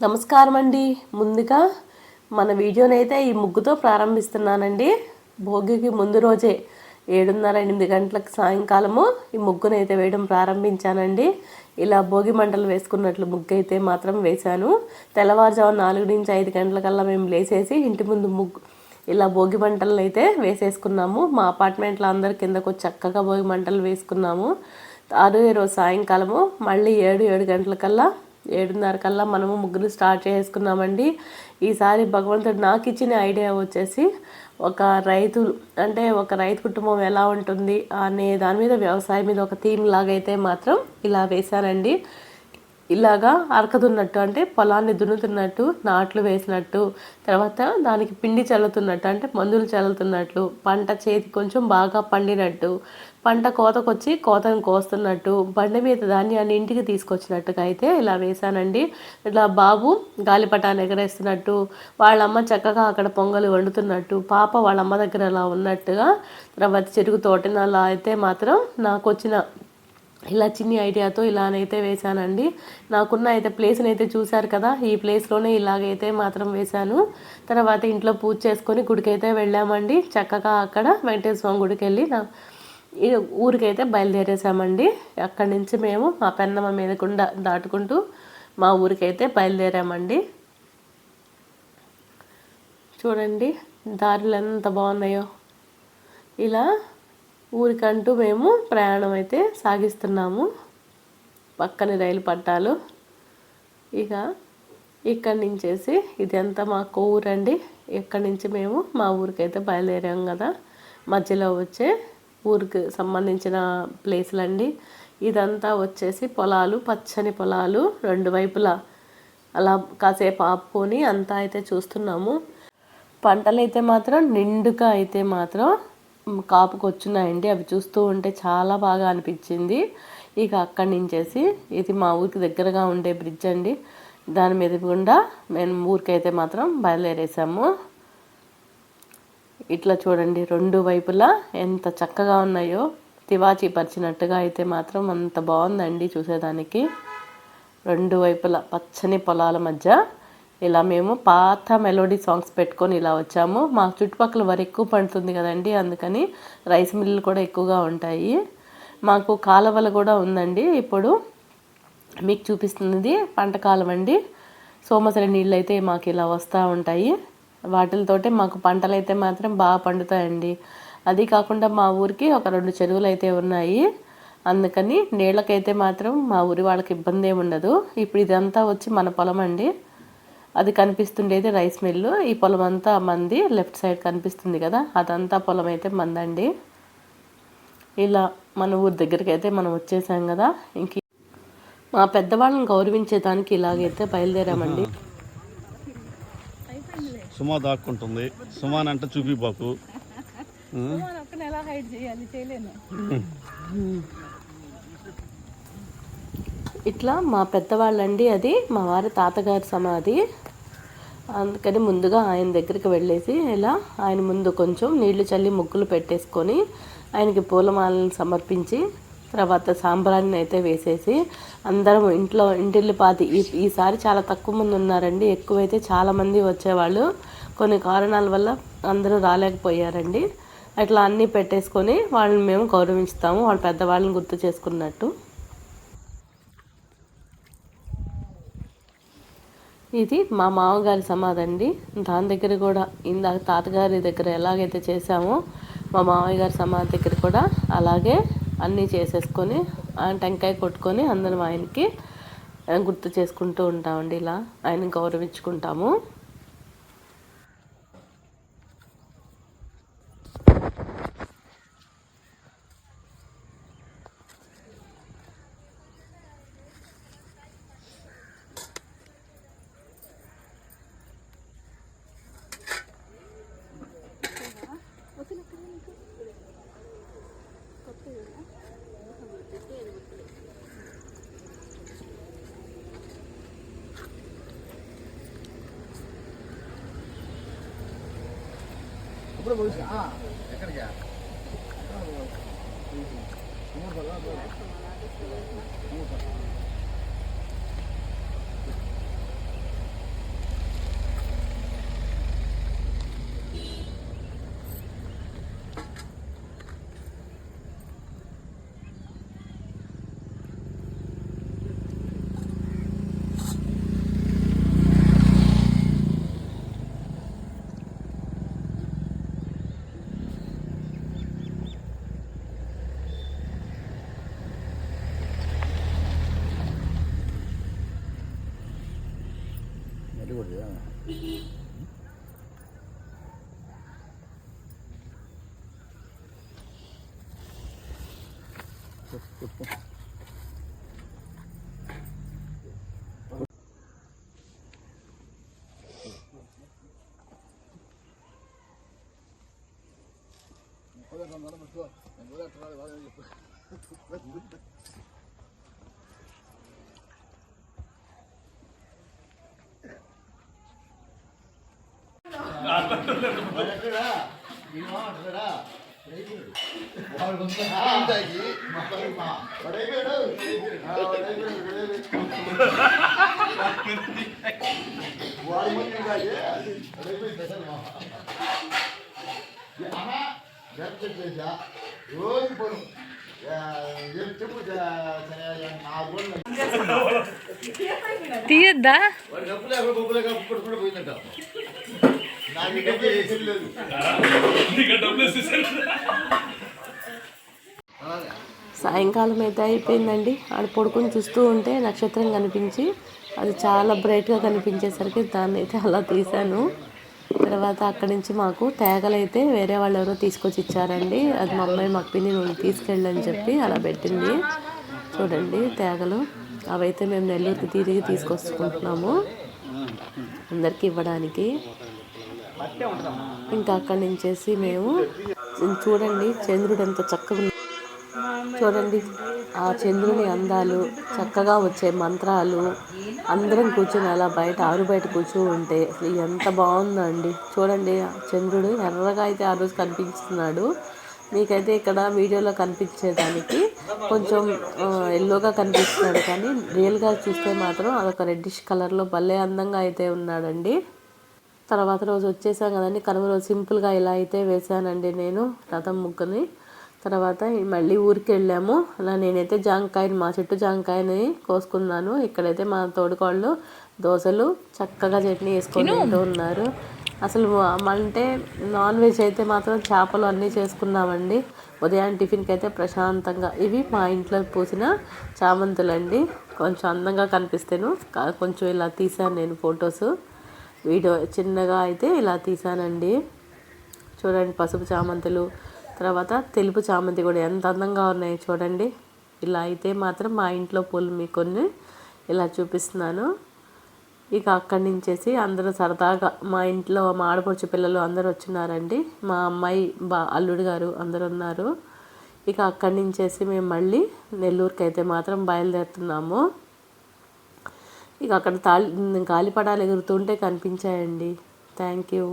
నమస్కారం అండి ముందుగా మన వీడియోనైతే ఈ ముగ్గుతో ప్రారంభిస్తున్నానండి. భోగికి ముందు రోజే ఏడున్నర ఎనిమిది గంటలకు సాయంకాలము ఈ ముగ్గునైతే వేయడం ప్రారంభించానండి. ఇలా భోగి మంటలు వేసుకున్నట్లు ముగ్గు అయితే మాత్రం వేశాను. తెల్లవారుజాము నాలుగు నుంచి ఐదు గంటలకల్లా మేము లేచేసి ఇంటి ముందు ముగ్గు ఇలా భోగి మంటలను అయితే వేసేసుకున్నాము. మా అపార్ట్మెంట్లో అందరి కిందకు చక్కగా భోగి మంటలు వేసుకున్నాము. ఆరు రోజు సాయంకాలము మళ్ళీ ఏడు ఏడు గంటలకల్లా ఏడున్నర కల్లా మనము ముగ్గురు స్టార్ట్ చేసుకున్నామండి. ఈసారి భగవంతుడు నాకు ఇచ్చిన ఐడియా వచ్చేసి ఒక రైతు అంటే ఒక రైతు కుటుంబం ఎలా ఉంటుంది అనే దాని మీద వ్యవసాయం మీద ఒక థీమ్ లాగా అయితే మాత్రం ఇలా వేశానండి ఇలాగా అరకదున్నట్టు అంటే పొలాన్ని దున్నుతున్నట్టు నాట్లు వేసినట్టు తర్వాత దానికి పిండి చల్లుతున్నట్టు అంటే మందులు చల్లుతున్నట్లు పంట చేతి కొంచెం బాగా పండినట్టు పంట కోతకొచ్చి కోతను కోస్తున్నట్టు బండి మీద ధాన్యాన్ని ఇంటికి తీసుకొచ్చినట్టుగా అయితే ఇలా వేశానండి. ఇట్లా బాబు గాలిపటాన్ని ఎగరేస్తున్నట్టు వాళ్ళమ్మ చక్కగా అక్కడ పొంగలు వండుతున్నట్టు పాప వాళ్ళ అమ్మ దగ్గర అలా ఉన్నట్టుగా తర్వాత చెరుకు తోటన అలా అయితే మాత్రం నాకు వచ్చిన ఇలా చిన్ని ఐడియాతో ఇలానైతే వేశానండి. నాకున్న అయితే ప్లేస్ని అయితే చూశారు కదా ఈ ప్లేస్లోనే ఇలాగైతే మాత్రం వేశాను. తర్వాత ఇంట్లో పూజ చేసుకొని గుడికైతే వెళ్ళామండి. చక్కగా అక్కడ వెంకటేశ్వర స్వామి గుడికి వెళ్ళి నా ఊరికైతే బయలుదేరేసామండి అక్కడి నుంచి మేము మా పెన్నమ్మ మీద గుండా దాటుకుంటూ మా ఊరికైతే బయలుదేరామండి. చూడండి దారులు ఎంత బాగున్నాయో. ఇలా ఊరికంటూ మేము ప్రయాణం అయితే సాగిస్తున్నాము. పక్కన రైలు పట్టాలు. ఇక ఇక్కడి నుంచేసి ఇదంతా మా ఊరండి. ఇక్కడి నుంచి మేము మా ఊరికైతే బయలుదేరాం కదా. మధ్యలో వచ్చే ఊరికి సంబంధించిన ప్లేసులు అండి ఇదంతా వచ్చేసి పొలాలు పచ్చని పొలాలు రెండు వైపులా. అలా కాసేపు ఆపుకొని అంతా అయితే చూస్తున్నాము. పంటలు అయితే మాత్రం నిండుగా అయితే మాత్రం కాపుకి వచ్చినాయండి అవి చూస్తూ ఉంటే చాలా బాగా అనిపించింది. ఇక అక్కడి నుంచేసి ఇది మా ఊరికి దగ్గరగా ఉండే బ్రిడ్జ్ అండి. దాని మీద గుండా మేము ఊరికైతే మాత్రం బయలుదేరేసాము. ఇట్లా చూడండి రెండు వైపులా ఎంత చక్కగా ఉన్నాయో. తివాచి పరిచినట్టుగా అయితే మాత్రం అంత బాగుందండి చూసేదానికి. రెండు వైపులా పచ్చని పొలాల మధ్య. ఇలా మేము పాత మెలోడీ సాంగ్స్ పెట్టుకొని ఇలా వచ్చాము. మా చుట్టుపక్కల వరి ఎక్కువ పండుతుంది కదండి అందుకని రైస్ మిల్లులు కూడా ఎక్కువగా ఉంటాయి. మాకు కాలువలు కూడా ఉందండి. ఇప్పుడు మీకు చూపిస్తున్నది పంట కాలం అండి. సోమసరి నీళ్ళు అయితే మాకు ఇలా వస్తూ ఉంటాయి. వాటితోటే మాకు పంటలు అయితే మాత్రం బాగా పండుతాయండి. అది కాకుండా మా ఊరికి ఒక రెండు చెరువులు అయితే ఉన్నాయి. అందుకని నీళ్ళకైతే మాత్రం మా ఊరి వాళ్ళకి ఇబ్బంది ఏమి ఉండదు. ఇప్పుడు ఇదంతా వచ్చి మన పొలం అండి. అది కనిపిస్తుండేది రైస్ మిల్లు. ఈ పొలం అంతా మంది లెఫ్ట్ సైడ్ కనిపిస్తుంది కదా అదంతా పొలం అయితే మందండి. ఇలా మన ఊరి దగ్గరికి అయితే మనం వచ్చేసాం కదా. ఇంక మా పెద్దవాళ్ళని గౌరవించేదానికి ఇలాగైతే బయలుదేరామండి. సుమా దాక్కుంటుంది. సుమాన్ అంటే చూపిబాకు. ఎలా హైడ్ చేయాలి? చేయలేను. ఇట్లా మా పెద్దవాళ్ళండి అది మా వారి తాతగారి సమాధి. అందుకని ముందుగా ఆయన దగ్గరికి వెళ్ళేసి ఇలా ఆయన ముందు కొంచెం నీళ్ళు చల్లి ముగ్గులు పెట్టేసుకొని ఆయనకి పూలమాలను సమర్పించి తర్వాత సాంబ్రాన్ని అయితే వేసేసి అందరం ఇంట్లో ఇంటిల్లి పాతి ఈ ఈసారి చాలా తక్కువ మంది ఉన్నారండి. ఎక్కువైతే చాలామంది వచ్చేవాళ్ళు. కొన్ని కారణాల వల్ల అందరూ రాలేకపోయారండి. అట్లా అన్నీ పెట్టేసుకొని వాళ్ళని మేము గౌరవించుతాము. వాళ్ళ పెద్దవాళ్ళని గుర్తు చేసుకున్నట్టు. ఇది మా మామగారి సమాధి అండి దాని దగ్గర కూడా ఇందాక తాతగారి దగ్గర ఎలాగైతే చేసామో మా మామయ్య గారి సమాధి దగ్గర కూడా అలాగే అన్నీ చేసేసుకొని ఆయన టెంకాయ కొట్టుకొని అందరం ఆయనకి గుర్తు చేసుకుంటూ ఉంటామండి ఇలా. ఆయన గౌరవించుకుంటాము. ఇప్పుడు పోలీసు ఎక్కడికి మూడు పదాలు మూడు 아, 그래. 이거 하나 그래라. 레이블. 와, 이거 진짜 힘들다, 이게. నాకు డబ్బులు వేసేది లేదు సాయంకాలం అయితే అయిపోయిందండి. ఆడ పడుకొని చూస్తూ ఉంటే నక్షత్రం కనిపించి అది చాలా బ్రైట్గా కనిపించేసరికి దాన్ని అయితే అలా తీశాను. తర్వాత అక్కడి నుంచి మాకు తేగలైతే వేరే వాళ్ళు ఎవరో తీసుకొచ్చి ఇచ్చారండి. అది మా అమ్మాయి మా పిన్ని నువ్వు తీసుకెళ్ళని చెప్పి అలా పెట్టింది. చూడండి తేగలు. అవైతే మేము నెల్లూరుకి తిరిగి తీసుకొచ్చుకుంటున్నాము అందరికి ఇవ్వడానికి. ఇంకా అక్కడి నుంచేసి మేము చూడండి చంద్రుడు ఎంత చక్కగా చూడండి. ఆ చంద్రుని అందాలు చక్కగా వచ్చే మంత్రాలు. అందరం కూర్చొని అలా బయట ఆరు బయట కూర్చొని ఉంటే అసలు ఎంత బాగుందండి. చూడండి చంద్రుడు ఎర్రగా అయితే ఆ రోజు కనిపిస్తున్నాడు మీకైతే ఇక్కడ వీడియోలో కనిపించేదానికి కొంచెం ఎల్లోగా కనిపిస్తున్నాడు కానీ రియల్గా చూస్తే మాత్రం అదొక రెడ్డిష్ కలర్లో భలే అందంగా అయితే ఉన్నాడండి. తర్వాత రోజు వచ్చేసాం కదండి. కనుమ రోజు సింపుల్గా ఇలా అయితే వేసానండి నేను రథం ముగ్గుని. తర్వాత మళ్ళీ ఊరికి వెళ్ళాము అలా నేనైతే జాంకాయని మా చెట్టు జాంకాయని కోసుకున్నాను. ఇక్కడైతే మా తోడుకోళ్ళు దోశలు చక్కగా చట్నీ వేసుకొని తింటూ ఉన్నారు. అసలు అంటే నాన్ వెజ్ అయితే మాత్రం చేపలు అన్నీ చేసుకున్నామండి. ఉదయం టిఫిన్కి అయితే ప్రశాంతంగా. ఇవి మా ఇంట్లో పూసిన చామంతులండి. కొంచెం అందంగా కనిపిస్తాను. కొంచెం ఇలా తీసాను నేను ఫొటోస్. వీడియో చిన్నగా అయితే ఇలా తీసానండి చూడండి పసుపు చామంతులు తర్వాత తెలుపు చామంతి కూడా ఎంత అందంగా ఉన్నాయి చూడండి. ఇలా అయితే మాత్రం మా ఇంట్లో పూలు మీకు కొన్ని ఇలా చూపిస్తున్నాను. ఇక అక్కడి నుంచేసి అందరూ సరదాగా మా ఇంట్లో మా ఆడపడుచు పిల్లలు అందరూ వచ్చినారండి. మా అమ్మాయి బా అల్లుడు గారు అందరు ఉన్నారు. ఇక అక్కడి నుంచేసి మేము మళ్ళీ నెల్లూరుకి అయితే మాత్రం బయలుదేరుతున్నాము. ఇక అక్కడ తాళి గాలిపటాలు ఎగురుతుంటే కనిపించాయండి. Thank you.